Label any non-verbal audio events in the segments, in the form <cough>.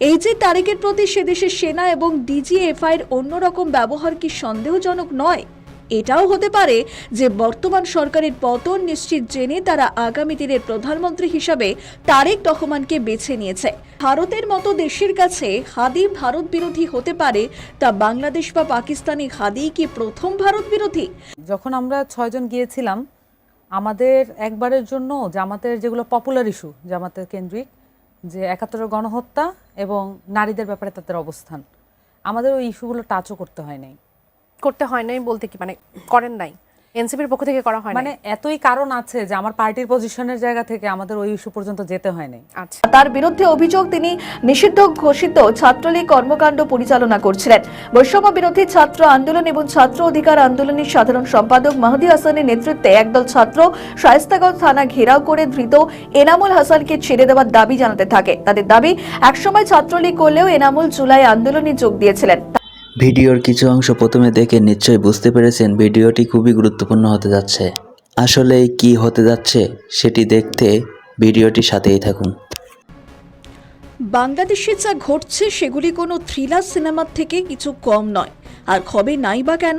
এই যে তারেকের প্রতি সে দেশের সেনা এবং ডিজিএফআই এর অন্যরকম ব্যবহার কি সন্দেহজনক নয়? এটাও হতে পারে যে বর্তমান সরকারের পতন নিশ্চিত জেনে তারা আগামী দিনের প্রধানমন্ত্রী হিসাবে তারেক রহমানকে বেছে নিয়েছে। ভারতের মতো দেশের কাছে হাদি ভারত বিরোধী হতে পারে, তা বাংলাদেশ বা পাকিস্তানি হাদি কি প্রথম ভারত বিরোধী? যখন আমরা ছয়জন গিয়েছিলাম, আমাদের একবারের জন্য জামাতের যেগুলো পপুলার ইস্যু জামাতের কেন্দ্রিক যে একাত্তরের গণহত্যা এবং নারীদের ব্যাপারে তাদের অবস্থান। আমাদের ওই ইস্যুগুলো টাচও করতে হয় নাই। করতে হয় নাই বলতে কি? মানে করেন নাই? এনসিপির পক্ষ থেকে করা হয় মানে এতই কারণ আছে যে আমার পার্টির পজিশনের জায়গা থেকে আমাদের ওই ইস্যু পর্যন্ত যেতে হয় নাই। আচ্ছা। তার বিরুদ্ধে অভিযোগ তিনি নিষিদ্ধ ঘোষিত ছাত্রলীগ কর্মকাণ্ড পরিচালনা করছিলেন। বৈষম্য বিরোধী ছাত্র আন্দোলন এবং ছাত্র অধিকার আন্দোলনের সাধারণ সম্পাদক মাহদি হাসানের নেতৃত্বে একদল ছাত্র শায়েস্তাগঞ্জ থানা ঘেরাও করে ধৃত এনামুল হাসানকে ছেড়ে দেওয়ার দাবি জানাতে থাকে। তাদের দাবি একসময় ছাত্রলীগ করলেও এনামুল জুলাই আন্দোলনে যোগ দিয়েছিলেন। ভিডিওর কিছু অংশ প্রথমে দেখে নিশ্চয়ই বুঝতে পেরেছেন ভিডিওটি খুবই গুরুত্বপূর্ণ হতে যাচ্ছে। আসলে কি হতে যাচ্ছে সেটি দেখতে ভিডিওটির সাথেই থাকুন। বাংলাদেশে যা ঘটছে সেগুলি কোনো থ্রিলার সিনেমার থেকে কিছু কম নয়। আর হবে নাই বা কেন?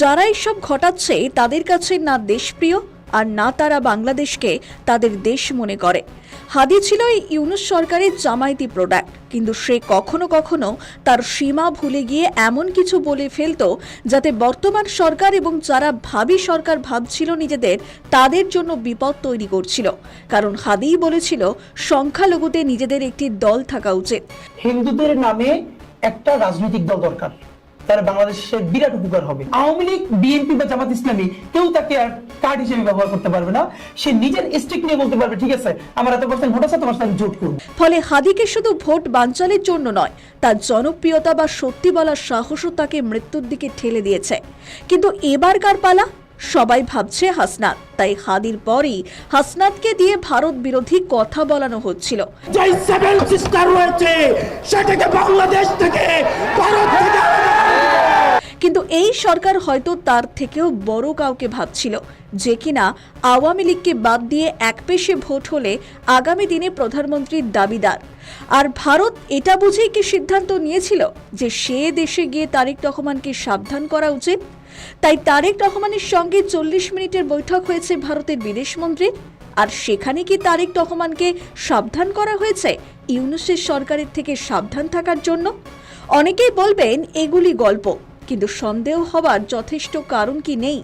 যারা এসব ঘটাচ্ছে তাদের কাছে না দেশপ্রিয় আর না তারা বাংলাদেশকে তাদের দেশ মনে করে। হাদি ছিল এই ইউনুস সরকারের জামায়াতি প্রোডাক্ট কিন্তু সে কখনো কখনো তার সীমা ভুলে গিয়ে এমন কিছু বলে ফেলত যাতে বর্তমান সরকার এবং যারা ভাবি সরকার ভাবছিল নিজেদের, তাদের জন্য বিপদ তৈরি করছিল। কারণ হাদিই বলেছিল, সংখ্যালঘুতে নিজেদের একটি দল থাকা উচিত। হিন্দুদের নামে একটা রাজনৈতিক দল দরকার। তারা বাংলাদেশের বিরাট উপকার হবে। আওয়ামী লীগ, বিএনপি বা জামাত ইসলামী কেউ তাকে আর কার্ড হিসেবে ব্যবহার করতে পারবে না। সে নিজের স্টিক নিয়ে বলতে পারবে, ঠিক আছে, আমার এত পার্সেন্ট ভোট আছে, তোমার সাথে জোট করব। ফলে হাদিকে শুধু ভোট বাঞ্চালের জন্য নয়, তার জনপ্রিয়তা বা সত্যি বলার সাহসও তাকে মৃত্যুর দিকে ঠেলে দিয়েছে। কিন্তু এবার কার পালা? সবাই ভাবছে হাসনাত তাই হাদির পরই হাসনাতকে দিয়ে ভারত বিরোধী কথা বলানো হচ্ছিল। যেই সেভেন সিস্টার রয়েছে সেটাকে বাংলাদেশ থেকে ভারত থেকে কিন্তু এই সরকার হয়তো তার থেকেও বড় কাউকে ভাবছিল যে কিনা আওয়ামী লীগকে বাদ দিয়ে এক পেশে ভোট হলে আগামী দিনে প্রধানমন্ত্রীর দাবিদার। আর ভারত এটা বুঝেই কি সিদ্ধান্ত নিয়েছিল যে সে দেশে গিয়ে তারেক রহমানকে সাবধান করা উচিত? তাই তারেক রহমানের সঙ্গে চল্লিশ মিনিটের বৈঠক হয়েছে ভারতের বিদেশমন্ত্রীর আর সেখানে কি তারেক রহমানকে সাবধান করা হয়েছে? ইউনুসের সরকারের থেকে সাবধান থাকার জন্য? অনেকেই বলবেন এগুলি গল্প, কিন্তু সন্দেহ হবার যথেষ্ট কারণ কি নেই?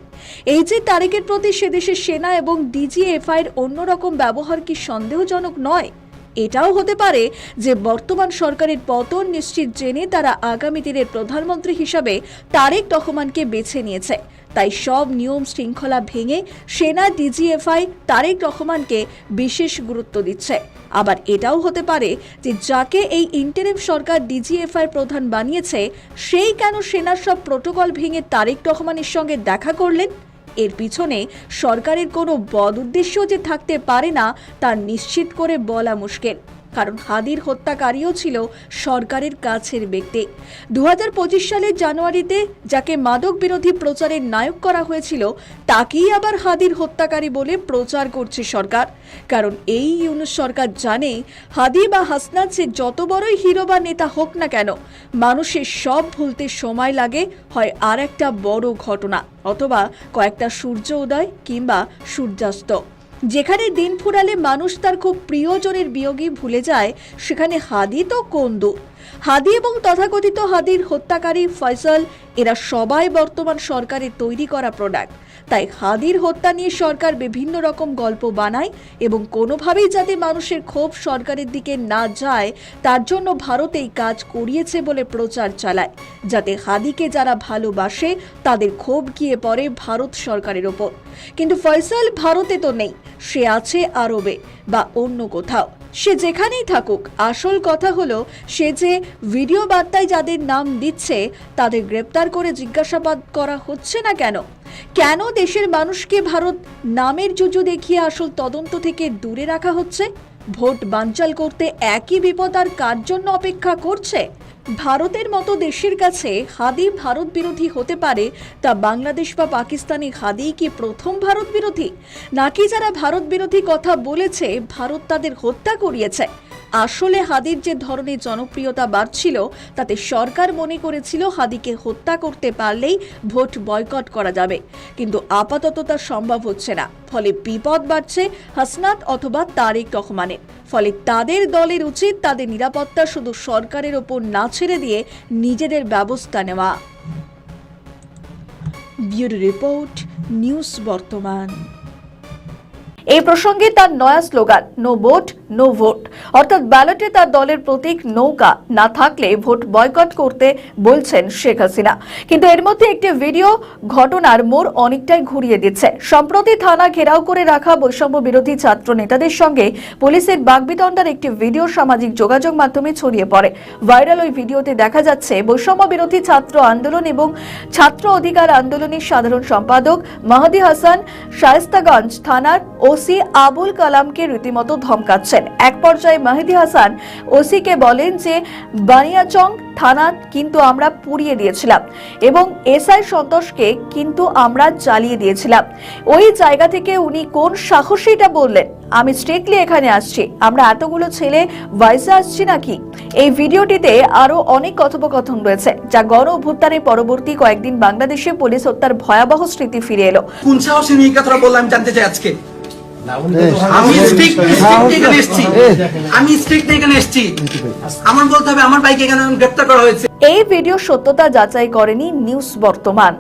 এই যে তারেকের প্রতি সে দেশের সেনা এবং ডিজিএফআই এর অন্যরকম ব্যবহার কি সন্দেহজনক নয়? এটাও হতে পারে যে বর্তমান সরকারের পতন নিশ্চিত জেনে তারা আগামী দিনের প্রধানমন্ত্রী হিসাবে তারেক রহমানকে বেছে নিয়েছে। তাই সব নিয়ম শৃঙ্খলা ভেঙে সেনা ডিজিএফআই তারেক রহমানকে বিশেষ গুরুত্ব দিচ্ছে। আবার এটাও হতে পারে যে যাকে এই ইন্টারিম সরকার ডিজিএফআই প্রধান বানিয়েছে, সেই কেন সেনার সব প্রোটোকল ভেঙে তারেক রহমানের সঙ্গে দেখা করলেন? এর পিছনে সরকারের কোনো বদ উদ্দেশ্য যে থাকতে পারে না, তা নিশ্চিত করে বলা মুশকিল। কারণ হাদির হত্যাকারীও ছিল সরকারের কাছের ব্যক্তি। দু হাজার পঁচিশ সালের জানুয়ারিতে যাকে মাদক বিরোধী প্রচারের নায়ক করা হয়েছিল, তাকেই আবার হাদির হত্যাকারী বলে প্রচার করছে সরকার। কারণ এই ইউনুস সরকার জানে, হাদি বা হাসনাত সে যত বড়ই হিরো বা নেতা হোক না কেন, মানুষের সব ভুলতে সময় লাগে, হয় আর একটা বড় ঘটনা, অথবা কয়েকটা সূর্য উদয় কিংবা সূর্যাস্ত। যেখানে দিন ফুরালে মানুষ তার খুব প্রিয়জনের বিয়োগী ভুলে যায়, সেখানে হাদি তো কোন হাদি এবং তথাকথিত হাদির হত্যাকারী ফয়সল, এরা সবাই বর্তমান সরকারের তৈরি করা প্রোডাক্ট তাই হাদির হত্যা নিয়ে সরকার বিভিন্ন রকম গল্প বানায় এবং কোনোভাবেই যাতে মানুষের ক্ষোভ সরকারের দিকে না যায়, তার জন্য ভারত এই কাজ করিয়েছে বলে প্রচার চালায়। যাতে হাদিকে যারা ভালোবাসে, তাদের ক্ষোভ গিয়ে পড়ে ভারত সরকারের ওপর। কিন্তু ফয়সাল ভারতে তো নেই, সে আছে আরবে বা অন্য কোথাও। সে যেখানেই থাকুক, আসল কথা হলো, সে যে ভিডিও বার্তায় যাদের নাম দিচ্ছে, তাদের গ্রেপ্তার করে জিজ্ঞাসাবাদ করা হচ্ছে না কেন? কেন দেশের মানুষকে ভারত নামের জুজু দেখিয়ে আসল তদন্ত থেকে দূরে রাখা হচ্ছে? ভোট বানচাল করতে একই বিপদ আর কার জন্য অপেক্ষা করছে? ভারতের মতো দেশের কাছে হাদি ভারত বিরোধী হতে পারে, তা বাংলাদেশ বা পাকিস্তানি হাদি কি প্রথম ভারত বিরোধী? নাকি যারা ভারত বিরোধী কথা বলেছে, ভারত তাদের হত্যা করিয়েছে? আসলে হাদির যে ধরনের জনপ্রিয়তা বাড়ছিল, তাতে সরকার মনে করেছিল হাদিকে হত্যা করতে পারলেই ভোট বয়কট করা যাবে। কিন্তু আপাতত তা সম্ভব হচ্ছে না। ফলে বিপদ বাড়ছে হাসনাত অথবা তারেক রহমানের ফলে তাদের দলের উচিত তাদের নিরাপত্তা শুধু সরকারের ওপর না ছেড়ে দিয়ে নিজেদের ব্যবস্থা নেওয়া। ব্যুরো রিপোর্ট, নিউজ বর্তমান। এই প্রসঙ্গে তার নয়া slogan, no vote no vote. অর্থাৎ ব্যালটে তার দলের প্রতীক নৌকা না থাকলে ভোট বয়কট করতে বলছেন শেখ হাসিনা। কিন্তু এর মধ্যে একটি ভিডিও ঘটনার মোড় অনেকটাই ঘুরিয়ে দিচ্ছে। সম্প্রতি থানা ঘেরাও করে রাখা বৈষম্য বিরোধী ছাত্র নেতাদের সঙ্গে পুলিশের বাগবিতণ্ডার একটি ভিডিও সামাজিক যোগাযোগ মাধ্যমে ছড়িয়ে পড়ে। ভাইরাল ওই ভিডিওতে দেখা যাচ্ছে, বৈষম্য বিরোধী ছাত্র আন্দোলন এবং ছাত্র অধিকার আন্দোলনের সাধারণ সম্পাদক মাহাদি হাসান শায়েস্তাগঞ্জ থানার ওসি আবুল কালামকে রীতিমতো ধমকাচ্ছেন। এক পর্যায়ে মাহিদি হাসান ওসিকে বলেন যে, বানিয়াচং থানা কিন্তু আমরা পুড়িয়ে দিয়েছিলাম এবং এসআই সন্তোষকে কিন্তু আমরা জ্বালিয়ে দিয়েছিলাম। ওই জায়গা থেকে উনি কোন সাহসীটা বললেন? আমি স্ট্রিক্টলি এখানে আসছি। আমরা এতগুলো ছেলে ভয়েসে আসছি নাকি? এই ভিডিওটিতে আরও অনেক কথোপকথন রয়েছে, যা গণ অভ্যুত্থানের পরবর্তী কয়েকদিন বাংলাদেশে পুলিশ হত্যার ভয়াবহ স্মৃতি ফিরে এলো। কোন সাহসে নিয়ে কথাটা বললাম জানতে চাই আজকে? আমি স্ট্রিক্ট এখানে এসেছি। আমি স্ট্রিক্ট এখানে এসেছি। আমার বলতে হবে আমার বাইকে এখানে গ্রেপ্তার করা হয়েছে। এই ভিডিও সত্যতা যাচাই করেনি নিউজ বর্তমান।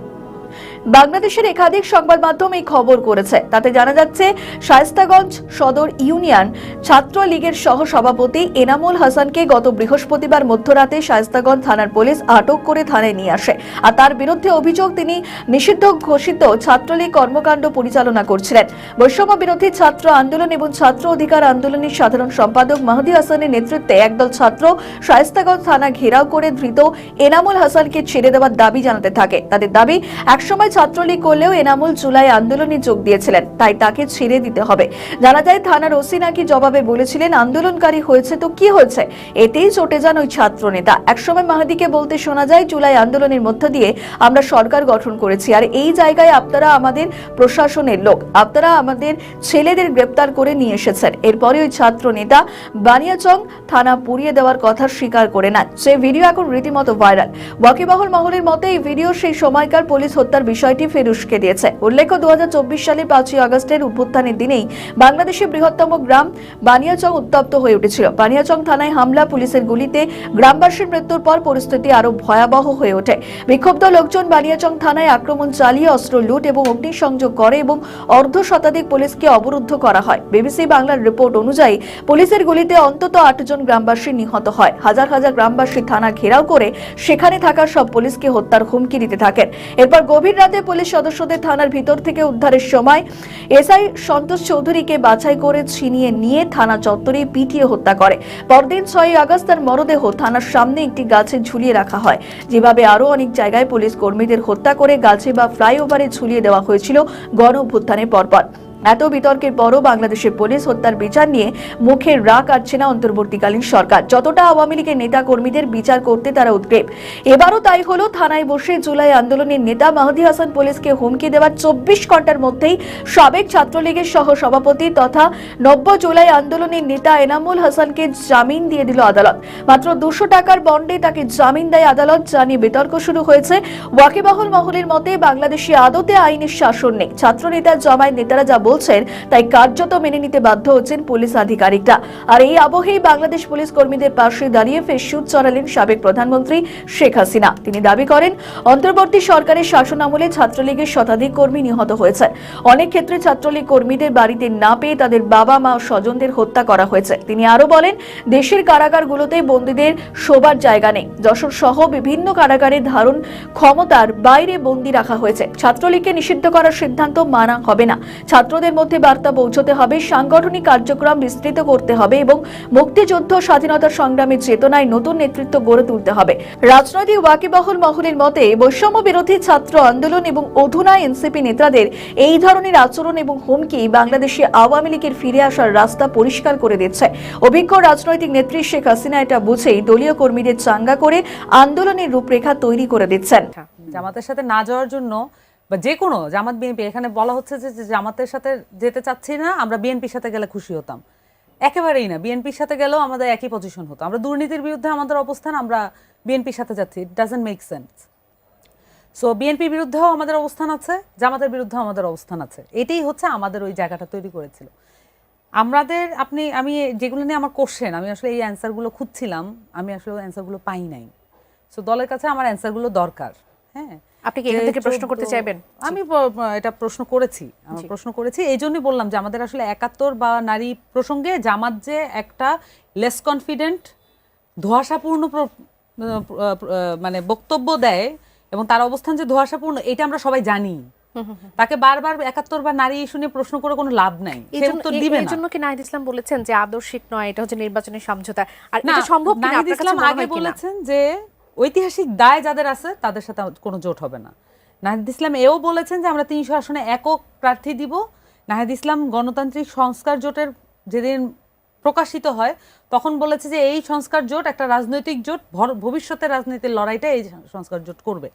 বাংলাদেশের একাধিক সংবাদ মাধ্যম এই খবর করেছে। তাতে জানা যাচ্ছে, শায়স্তাগঞ্জ সদর ইউনিয়ন ছাত্র লীগের সহ সভাপতি এনামুল হাসানকে গত বৃহস্পতিবার মধ্যরাতে শায়স্তাগঞ্জ থানার পুলিশ আটক করে থানায় নিয়ে আসে। আর তার বিরুদ্ধে অভিযোগ তিনি নিষিদ্ধ ঘোষিত ছাত্রলীগ কর্মকাণ্ড পরিচালনা করছিলেন। বৈষম্য বিরোধী ছাত্র আন্দোলন এবং ছাত্র অধিকার আন্দোলনের সাধারণ সম্পাদক মাহদি হাসানের নেতৃত্বে একদল ছাত্র শায়স্তাগঞ্জ থানা ঘেরাও করে ধৃত এনামুল হাসানকে ছেড়ে দেওয়ার দাবি জানাতে থাকে। তাদের দাবি, একসময় ছাত্রলীগ করলেও এনামুল জুলাই আন্দোলনে যোগ দিয়েছিলেন, তাই তাকে ছেড়ে দিতে হবে। জানা যায়, থানার ওসি নাকি জবাবে বলেছিলেন, আন্দোলনকারী হয়েছে তো কি হয়েছে? এতেই চটে যান ওই ছাত্র নেতা একসময় মাহাদিকে বলতে শোনা যায়, জুলাই আন্দোলনের মধ্য দিয়ে আমরা সরকার গঠন করেছি, আর এই জায়গায় আপনারা আমাদের প্রশাসনের লোক, আপনারা আমাদের ছেলেদের গ্রেপ্তার করে নিয়ে এসেছেন। এরপরে ওই ছাত্র নেতা বানিয়াচং থানা পুড়িয়ে দেওয়ার কথা স্বীকার করে নেন। সে ভিডিও এখন রীতিমতো ভাইরাল। ওয়াকিবহল মহলের মতে, এই ভিডিও সেই সময়কার পুলিশ হত্যার বিষয়টি ফের উস্কে দিয়েছে। উল্লেখ্য দু সালের পাঁচই আগস্টের অভ্যুত্থানের দিনেই বাংলাদেশের বৃহত্তম গ্রাম বানিয়াচং উত্তপ্ত হয়ে উঠেছিল। বানিয়াচং থানায় হামলা পুলিশের গুলিতে গ্রামবাসীর মৃত্যুর পর পরিস্থিতি আরও ভয়াবহ হয়ে ওঠে। বিক্ষুব্ধ লোকজন বানিয়াচং থানায় আক্রমণ চালিয়ে অস্ত্র লুট এবং অগ্নিসংযোগ করে এবং অর্ধ শতাধিক পুলিশকে অবরুদ্ধ করা হয়। বিবিসি বাংলার রিপোর্ট অনুযায়ী পুলিশের গুলিতে অন্তত আটজন গ্রামবাসী নিহত হয়। হাজার হাজার গ্রামবাসী থানা ঘেরাও করে সেখানে থাকা সব পুলিশকে হত্যার হুমকি দিতে থাকেন। এরপর গভীর রাতে পুলিশ সদস্যদের থানার ভিতর থেকে উদ্ধারের সময় এসআই সন্তোষ চৌধুরীকে বাছাই করে ছিনিয়ে নিয়ে থানা চত্বরে পিটিয়ে হত্যা করে। পরদিন ছয় আগস্ট তার মরদেহ থানার সামনে একটি গাছে ঝুলিয়ে রাখা হয়। যেভাবে আরও অনেক জায়গায় পুলিশ কর্মীদের হত্যা করে গাছে বা ফ্লাইওভারে ঝুলিয়ে দেওয়া হয়েছিল গণ অভ্যুত্থানের পরপর। এত বিতর্কের পরও বাংলাদেশের পুলিশ হত্যার বিচার নিয়ে মুখের রাগ কাটছে না অন্তর্বর্তীকালীন সরকার। যতটা আওয়ামী লীগের নেতা কর্মীদের বিচার করতে তারা উদ্গ্রেব এবারও তাই হলো থানায় বসে জুলাই আন্দোলনের নেতা মাহদি হাসান পুলিশকে হুমকি দেওয়ার চব্বিশ ঘণ্টার মধ্যেই সাবেক ছাত্রলীগের সহ সভাপতি তথা নব্য জুলাই আন্দোলনের নেতা এনামুল হাসানকে জামিন দিয়ে দিল আদালত। মাত্র দুশো টাকার বন্ডে তাকে জামিন দেয় আদালত জানিয়ে বিতর্ক শুরু হয়েছে। ওয়াকিবাহুল মহলের মতে, বাংলাদেশে আদতে আইনের শাসন নেই। ছাত্রনেতা, জামায়াত নেতারা যা বলছেন, তাই কার্যত মেনে নিতে বাধ্য হচ্ছেন পুলিশ আধিকারিকরা। আর এই আবহেই বাংলাদেশ পুলিশ কর্মীদের পাশে দাঁড়িয়ে ফের সুদ চড়ালেন সাবেক প্রধানমন্ত্রী শেখ হাসিনা। তিনি দাবি করেন, অন্তর্বর্তী সরকারের শাসন আমলে ছাত্রলীগের শতাধিক কর্মী নিহত হয়েছে অনেক ক্ষেত্রে ছাত্রলীগ কর্মীদের বাড়িতে না পেয়ে তাদের বাবা মা স্বজনদের হত্যা করা হয়েছে। তিনি আরও বলেন, দেশের কারাগারগুলোতে বন্দীদের শোবার জায়গা নেই। যশোর সহ বিভিন্ন কারাগারে ধারণ ক্ষমতার বাইরে বন্দী রাখা হয়েছে। ছাত্রলীগকে নিষিদ্ধ করার সিদ্ধান্ত মানা হবে না। ছাত্রদের মধ্যে বার্তা পৌঁছতে হবে, সাংগঠনিক কার্যক্রম বিস্তৃত করতে হবে এবং মুক্তিযুদ্ধ স্বাধীনতা সংগ্রামের চেতনায় নতুন নেতৃত্ব গড়ে তুলতে হবে। রাজনৈতিক ওয়াকিবহল মহলের মতে, বৈষম্য বিরোধী ছাত্র আন্দোলন এবং অধুনা এনসিপি নেতাদের এই ধরনের আচরণ এবং হুমকি বাংলাদেশে আওয়ামী লীগের ফিরে আসার রাস্তা পরিষ্কার করে দিচ্ছে। অভিজ্ঞ রাজনৈতিক নেত্রী শেখ হাসিনা এটা বুঝেই দলীয় কর্মীদের চাঙ্গা করে আন্দোলনের রূপরেখা তৈরি করে দিচ্ছেন। জামাতের সাথে না যাওয়ার জন্য বা যে কোনো, জামাত, বিএনপি, এখানে বলা হচ্ছে যে জামাতের সাথে যেতে চাচ্ছি না, আমরা বিএনপির সাথে গেলে খুশি হতাম। একেবারেই না, বিএনপির সাথে গেলেও আমাদের একই পজিশন হতো। আমরা দুর্নীতির বিরুদ্ধে আমাদের অবস্থান, আমরা বিএনপির সাথে যাচ্ছি। It doesn't make sense so বিএনপির বিরুদ্ধেও আমাদের অবস্থান আছে, জামাতের বিরুদ্ধেও আমাদের অবস্থান আছে। এটাই হচ্ছে আমাদের ওই জায়গাটা তৈরি করেছিল। আমাদের, আপনি, আমি যেগুলো নিয়ে আমার কোশ্চেন আমি আসলে এই অ্যান্সারগুলো খুঁজছিলাম, আমি আসলে অ্যান্সারগুলো পাই নাই। সো দলের কাছে আমার অ্যান্সারগুলো দরকার হ্যাঁ? আপনি কি এখান থেকে প্রশ্ন করতে চাইবেন? আমি এটা প্রশ্ন করেছি আমি প্রশ্ন করেছি। এই জন্যই বললাম যে আমাদের আসলে একাত্তর বা নারী প্রসঙ্গে জামাত যে একটা লেস কনফিডেন্ট ধোঁয়াশাপূর্ণ মানে বক্তব্য দেয় এবং তার অবস্থান যে ধোঁয়াশাপূর্ণ এটা আমরা সবাই জানি। তাকে বারবার একাত্তর বা নারী ইস্যু নিয়ে প্রশ্ন করে কোনো লাভ নাই। এই জন্য- কি নাহিদ ইসলাম বলেছেন যে আদর্শিক নয় এটা হচ্ছে নির্বাচনী সমঝোতা? আর এটা সম্ভব নাহিদ আপনার কাছে ইসলাম আগে বলেছেন যে ঐতিহাসিক দায় যাদের আছে, তাদের সাথে কোনো জোট হবে না। নাহিদ ইসলাম এও বলেছেন যে, আমরা তিনশো আসনে একক প্রার্থী দিব। নাহিদ ইসলাম গণতান্ত্রিক সংস্কার জোটের যেদিন প্রকাশিত হয়, তখন বলেছে যে, এই সংস্কার জোট একটা রাজনৈতিক জোট ভবিষ্যতের রাজনীতির লড়াইটা এই সংস্কার জোট করবে।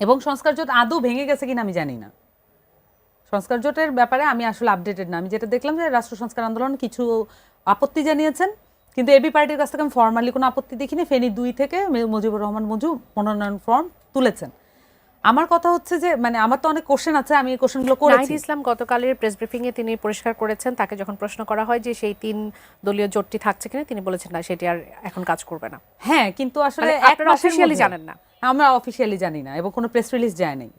এবং সংস্কার জোট আদৌ ভেঙে গেছে কিনা আমি জানি না। সংস্কার জোটের ব্যাপারে আমি আসলে আপডেটেড না। আমি যেটা দেখলাম যে, রাষ্ট্র সংস্কার আন্দোলন কিছু আপত্তি জানিয়েছেন। কিন্তু এবি পার্টির কাছ থেকে আমি ফর্মালি কোনো আপত্তি দেখিনি। ফেনি দুই থেকে মুজিবুর রহমান মজু মনোনয়ন ফর্ম তুলেছেন। আমার কথা হচ্ছে যে মানে আমার তো অনেক কোশ্চেন আছে আমি এই কোশ্চেনগুলো নাহিদ করেছি। ইসলাম গতকালের প্রেস ব্রিফিং এ তিনি পরিষ্কার করেছেন তাকে যখন প্রশ্ন করা হয় যে সেই তিন দলীয় জোটটি থাকছে কিনা তিনি বলেছেন না সেটি আর এখন কাজ করবে না। হ্যাঁ কিন্তু আসলে মানে এক জানেন না? আমরা অফিসিয়ালি জানি না এবং কোনো প্রেস রিলিজ যায় নাই।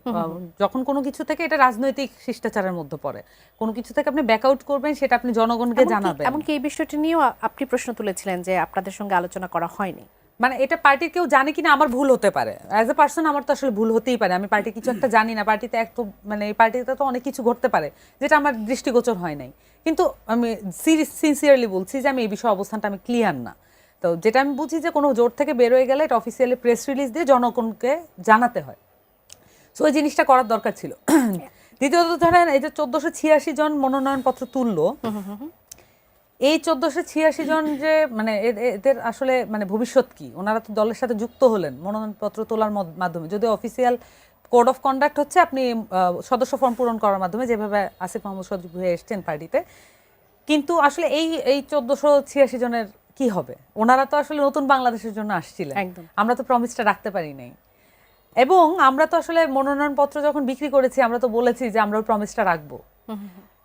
যখন কোনো কিছু থেকে এটা রাজনৈতিক শিষ্টাচারের মধ্যে পড়ে। কোনো কিছু থেকে আপনি ব্যাকআউট করবেন সেটা আপনি জনগণকে জানাবেন। এমনকি এই বিষয়টি নিয়েও আপনি প্রশ্ন তুলেছিলেন যে আপনাদের সঙ্গে আলোচনা করা হয়নি। মানে এটা পার্টির কেউ জানে কিনা আমার ভুল হতে পারে। অ্যাজ এ পার্সন আমার তো আসলে ভুল হতেই পারে। আমি পার্টি কিছু একটা জানি না পার্টিতে এক তো মানে এই পার্টিতে তো অনেক কিছু ঘটতে পারে যেটা আমার দৃষ্টিগোচর হয় নাই। কিন্তু আমি সিনসিয়ারলি বলছি যে আমি এই বিষয়ে অবস্থানটা আমি ক্লিয়ার না। তো যেটা আমি বুঝি যে কোনো জোট থেকে বেরোয় গেলে এটা অফিসিয়ালি প্রেস রিলিজ দিয়ে জনগণকে জানাতে হয়। সো ওই জিনিসটা করার দরকার ছিল। <coughs> দ্বিতীয়ত ধরেন এই যে চোদ্দশো ছিয়াশি জন মনোনয়নপত্র তুললো এই চোদ্দশো ছিয়াশি জন যে মানে এদের আসলে মানে ভবিষ্যৎ কি? ওনারা তো দলের সাথে যুক্ত হলেন মনোনয়নপত্র তোলার মাধ্যমে। যদি অফিসিয়াল কোড অফ কন্ডাক্ট হচ্ছে আপনি সদস্য ফর্ম পূরণ করার মাধ্যমে যেভাবে আসিফ মাহমুদ সজীব হয়ে এসছেন পার্টিতে কিন্তু আসলে এই এই চোদ্দশো ছিয়াশি জনের কি হবে? ওনারা তো আসলে নতুন বাংলাদেশের জন্য আসছিলেন। আমরা তো প্রমিসটা রাখতে পারি নাই। এবং আমরা তো আসলে মনোনয়নপত্র যখন বিক্রি করেছি আমরা তো বলেছি যে আমরা প্রমিসটা রাখব।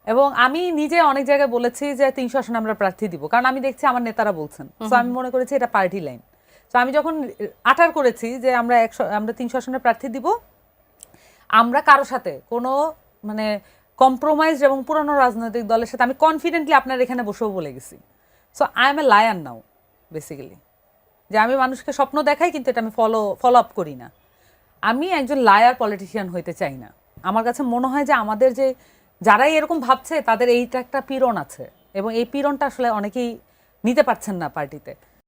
এবং আমি নিজে অনেক জায়গায় বলেছি যে তিনশো আসনে আমরা প্রার্থী দিব। কারণ আমি দেখছি আমার নেতারা বলছেন। তো আমি মনে করেছি এটা পার্টি লাইন তো আমি যখন আটার করেছি যে আমরা একশো আমরা তিনশো আসনে প্রার্থী দিব আমরা কারও সাথে কোনো মানে কম্প্রোমাইজ এবং পুরনো রাজনৈতিক দলের সাথে আমি কনফিডেন্টলি আপনার এখানে বসেও বলে গেছি। So I am a liar now basically যে আমি মানুষকে স্বপ্ন দেখাই, কিন্তু এটা আমি ফলো ফলো আপ করি না। আমি একজন লায়ার পলিটিশিয়ান হইতে চাই না। আমার কাছে মনে হয় যে আমাদের যে, যারাই এরকম ভাবছে, তাদের এইটা একটা পীড়ন আছে। এবং এই পীড়নটা আসলে অনেকেই নিতে পারছেন না পার্টিতে।